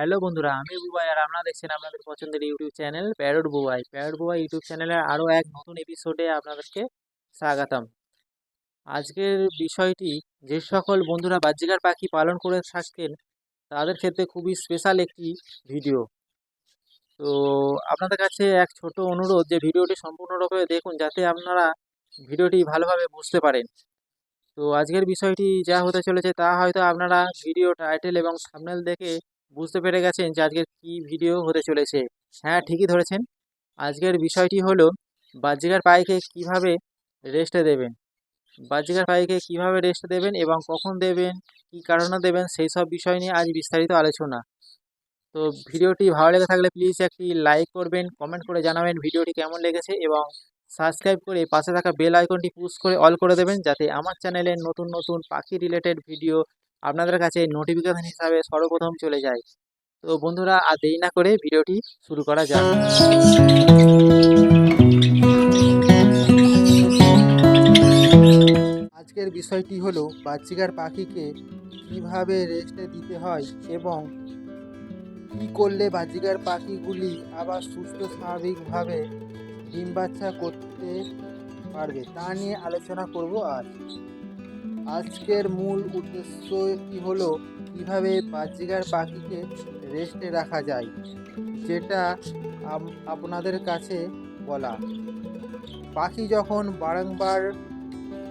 Hello বন্ধুরা, আমি বুবাই আর আপনারা দেখছেন আপনাদের পছন্দের ইউটিউব চ্যানেল প্যারোড বুবাই। প্যারোড বুবাই ইউটিউব চ্যানেলের আরও এক নতুন এপিসোডে আপনাদেরকে স্বাগতম। আজকের বিষয়টি, যে সকল বন্ধুরা বাহ্যিকার পাখি পালন করে থাকেন তাদের ক্ষেত্রে খুবই স্পেশাল একটি ভিডিও তো আপনাদের কাছে এক ছোট অনুরোধ যে ভিডিওটি সম্পূর্ণরূপে দেখুন, যাতে আপনারা ভিডিওটি ভালোভাবে বুঝতে পারেন। তো আজকের বিষয়টি যা হতে চলেছে তা হয়তো আপনারা ভিডিও টাইটেল এবং সামনেল দেখে বুঝতে পেরে গেছেন যে আজকের কী ভিডিও হতে চলেছে। হ্যাঁ ঠিকই ধরেছেন। আজকের বিষয়টি হলো, বাহ্যিকার পাইকে কীভাবে রেস্টে দেবেন? বাহ্যিকার পাইকে কীভাবে রেস্ট দেবেন এবং কখন দেবেন? কী কারণে দেবেন? সেই সব বিষয় নিয়ে আজ বিস্তারিত আলোচনা। তো ভিডিওটি ভালো লেগে থাকলে প্লিজ একটি লাইক করবেন কমেন্ট করে জানাবেন ভিডিওটি কেমন লেগেছে এবং সাবস্ক্রাইব করে পাশে থাকা বেল আইকনটি পুশ করে অল করে দেবেন যাতে আমার চ্যানেলে নতুন নতুন পাখি রিলেটেড ভিডিও আপনাদের কাছে নোটিফিকেশন হিসাবে সর্বপ্রথম চলে যায়। তো বন্ধুরা আর দেরি না করে ভিডিওটি শুরু করা যাক। আজকের বিষয়টি হলো বাচ্চিকার পাখিকে কীভাবে রেস্টে দিতে হয় এবং কী করলে বাহ্যিকার পাখিগুলি আবার সুস্থ, স্বাভাবিকভাবে ডিম বাচ্চা করতে পারবে তা নিয়ে আলোচনা করব আজ। আজকের মূল উদ্দেশ্যটি হলো? কীভাবে বাহ্যিকার পাখিকে রেস্টে রাখা যায়? যেটা আপনাদের কাছে বলা। পাখি যখন বারংবার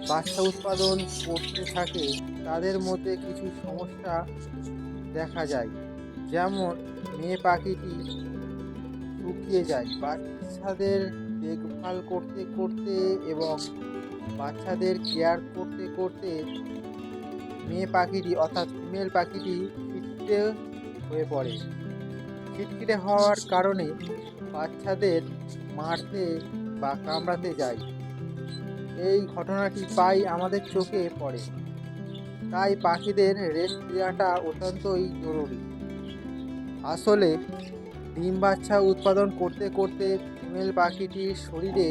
বাচ্চা উৎপাদন করতে থাকে, তাদের মধ্যে কিছু সমস্যা দেখা যায়। যেমন, মেয়ে পাখিটি শুকিয়ে যায়। বাচ্চাদের দেখভাল করতে করতে এবং বাচ্চাদের কেয়ার করতে করতে মেয়ে পাখিটি অর্থাৎ ফিমেল পাখিটি খিটখিটে হয়ে পড়ে। ফিটকিটে হওয়ার কারণে বাচ্চাদের মারতে বা কামড়াতে যায়। এই ঘটনাটি প্রায় আমাদের চোখে পড়ে। তাই পাখিদের রেস্ট দেওয়াটা অত্যন্তই জরুরি। আসলে ডিম বাচ্চা উৎপাদন করতে করতে ফিমেল পাখিটির শরীরে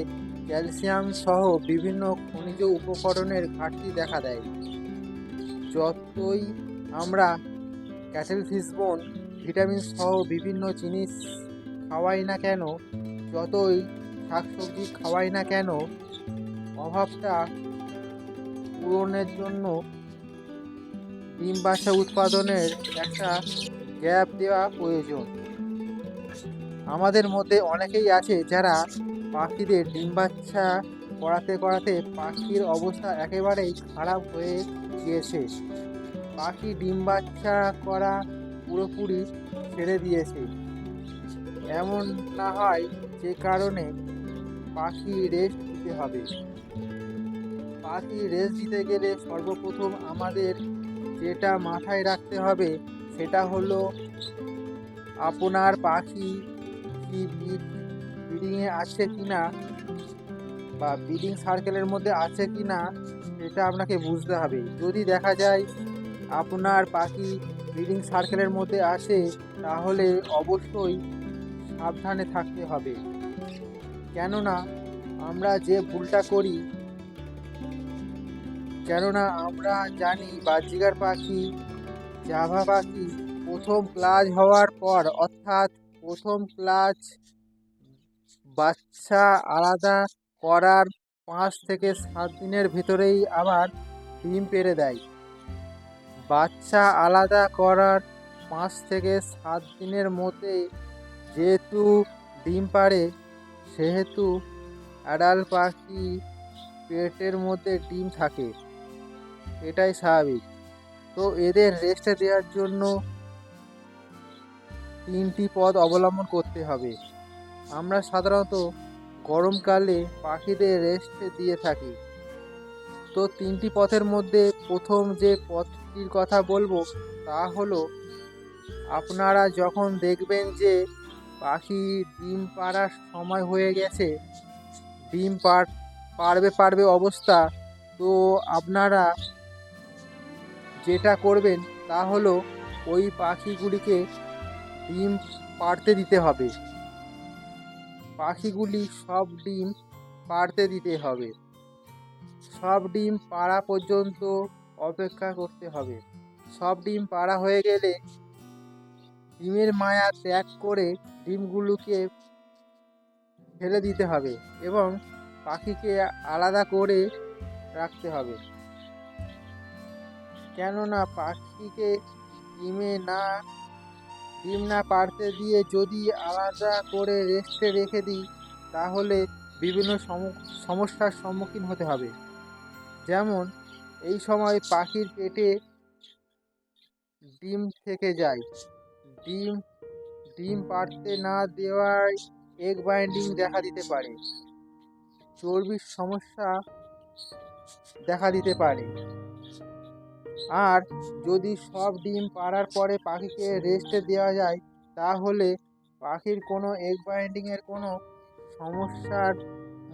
ক্যালসিয়াম সহ বিভিন্ন খনিজ উপকরণের ঘাটতি দেখা দেয়। যতই আমরা ক্যাটেল ফিসবোন ভিটামিন সহ বিভিন্ন জিনিস খাওয়াই না কেন, যতই শাকসবজি খাওয়াই না কেন, অভাবটা পূরণের জন্য ডিম বাচ্চা উৎপাদনের একটা গ্যাপ দেওয়া প্রয়োজন। আমাদের মধ্যে অনেকেই আছে যারা পাখিদের ডিম বাচ্চা করাতে করাতে পাখির অবস্থা একেবারেই খারাপ হয়ে গিয়েছে। পাখি ডিম বাচ্চা করা পুরোপুরি ছেড়ে দিয়েছে। এমন না হয় যে কারণে পাখি রেস্ট দিতে হবে। পাখি রেস্ট দিতে গেলে সর্বপ্রথম আমাদের যেটা মাথায় রাখতে হবে সেটা হলো আপনার পাখি কি ব্রিডিংয়ে আছে কি না বা ব্রিডিং সার্কেলের মধ্যে আছে কি না সেটা আপনাকে বুঝতে হবে। যদি দেখা যায় আপনার পাখি ব্রিডিং সার্কেলের মধ্যে আসে তাহলে অবশ্যই সাবধানে থাকতে হবে। কেননা, আমরা যে ভুলটা করি, কেননা, আমরা জানি বাহ্যিকার পাখি, জাভা পাখি প্রথম ক্লাচ হওয়ার পর, অর্থাৎ প্রথম ক্লাচ বাচ্চা আলাদা করার পাঁচ থেকে সাত দিনের ভিতরেই আবার ডিম পেড়ে দেয়। বাচ্চা আলাদা করার পাঁচ থেকে সাত দিনের মধ্যে যেহেতু ডিম পাড়ে, সেহেতু অ্যাডাল পাখি পেটের মধ্যে ডিম থাকে। এটাই স্বাভাবিক। তো এদের রেস্টে দেওয়ার জন্য তিনটি পথ অবলম্বন করতে হবে। আমরা সাধারণত গরমকালে পাখিদের রেস্ট দিয়ে থাকি। তো তিনটি পথের মধ্যে প্রথম যে পথটির কথা বলব, তা হলো, আপনারা যখন দেখবেন যে পাখি ডিম পাড়ার সময় হয়ে গেছে, ডিম পার পারবে পারবে অবস্থা, তো আপনারা যেটা করবেন তা হলো, ওই পাখিগুলিকে ডিম পাড়তে দিতে হবে। পাখিগুলি সব ডিম পাড়তে দিতে হবে। সব ডিম পাড়া পর্যন্ত অপেক্ষা করতে হবে। সব ডিম পাড়া হয়ে গেলে ডিমের মায়া ত্যাগ করে ডিমগুলোকে ফেলে দিতে হবে এবং পাখিকে আলাদা করে রাখতে হবে। কেননা পাখিকে ডিমে না ডিম না পাড়তে দিয়ে যদি আলাদা করে রেস্টে রেখে দিই, তাহলে বিভিন্ন সম- সমস্যার সম্মুখীন হতে হবে। যেমন, এই সময় পাখির পেটে ডিম থেকে যায়। ডিম ডিম পাড়তে না দেওয়ায় এগ বাইন্ডিং দেখা দিতে পারে। চর্বির সমস্যা দেখা দিতে পারে। আর যদি সব ডিম পাড়ার পরে পাখিকে রেস্টে দেওয়া যায়, তাহলে পাখির কোনো এগ বাইন্ডিংয়ের কোনো সমস্যার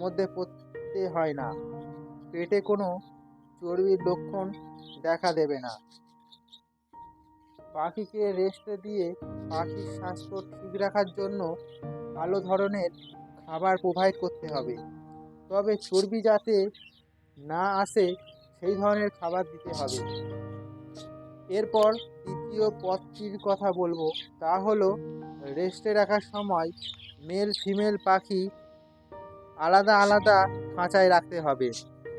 মধ্যে পড়তে হয় না। পেটে কোনো চর্বির লক্ষণ দেখা দেবে না। পাখিকে রেস্টে দিয়ে পাখির স্বাস্থ্য ঠিক রাখার জন্য ভালো ধরনের খাবার প্রোভাইড করতে হবে। তবে চর্বি যাতে না আসে সেই ধরনের খাবার দিতে হবে। এরপর দ্বিতীয় পথটির কথা বলব, তা হলো, রেস্টে রাখার সময় মেল ফিমেল পাখি আলাদা আলাদা খাঁচায় রাখতে হবে।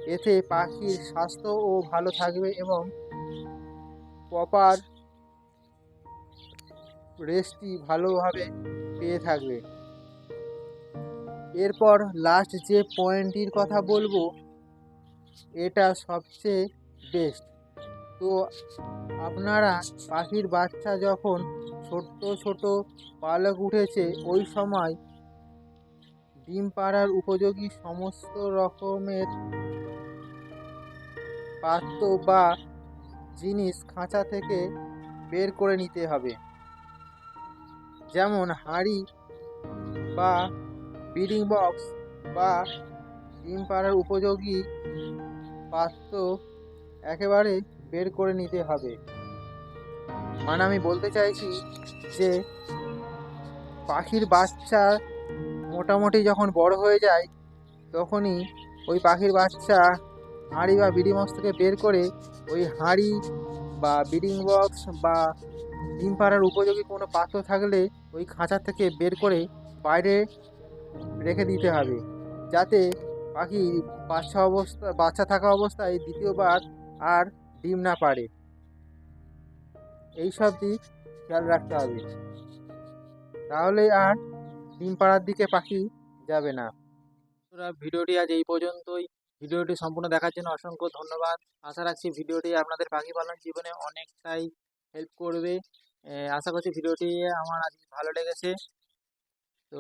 এতে পাখির স্বাস্থ্যও ভালো থাকবে এবং প্রপার রেস্টটি ভালোভাবে পেয়ে থাকবে। এরপর লাস্ট যে পয়েন্টটির কথা বলব এটা সবচেয়ে বেস্ট তো আপনারা পাখির বাচ্চা যখন ছোট্ট, ছোট পালক উঠেছে, ওই সময় ডিম পাড়ার উপযোগী সমস্ত রকমের পাত্র বা জিনিস খাঁচা থেকে বের করে নিতে হবে। যেমন হাঁড়ি বা ব্রিডিং বক্স বা ডিম পাড়ার উপযোগী পাত্র একেবারে বের করে নিতে হবে। মানে আমি বলতে চাইছি যে, পাখির বাচ্চা মোটামুটি যখন বড় হয়ে যায়, তখনই ওই পাখির বাচ্চা হাঁড়ি বা ব্রিডিং বক্স থেকে বের করে ওই হাঁড়ি বা বিডিং বক্স বা ডিম পাড়ার উপযোগী কোনো পাত্র থাকলে ওই খাঁচা থেকে বের করে বাইরে রেখে দিতে হবে। যাতে পাখি বাচ্চা অবস্থা, বাচ্চা থাকা অবস্থায় দ্বিতীয়বার আর ডিম না পারে। এই সব দিক খেয়াল রাখতে হবে। তাহলে আর ডিম পাড়ার দিকে পাখি যাবে না। ভিডিওটি আজ এই পর্যন্তই। ভিডিওটি সম্পূর্ণ দেখার জন্য অসংখ্য ধন্যবাদ। আশা রাখছি ভিডিওটি আপনাদের পাখি পালন জীবনে অনেকটাই হেল্প করবে। আশা করছি ভিডিওটি আমার আজ ভালো লেগেছে। তো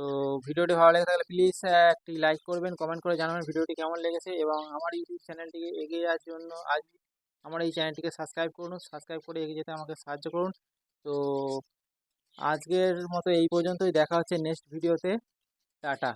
ভিডিওটি ভালো লেগে থাকলে প্লিজ একটি লাইক করবেন কমেন্ট করে জানাবেন ভিডিওটি কেমন লেগেছে এবং আমার ইউটিউব চ্যানেলটিকে এগিয়ে যাওয়ার জন্য আজ আমার এই চ্যানেলটিকে সাবস্ক্রাইব করুন সাবস্ক্রাইব করে এগিয়ে যেতে আমাকে সাহায্য করুন। তো আজকের মতো এই পর্যন্তই, দেখা হচ্ছে নেক্সট ভিডিওতে টাটা।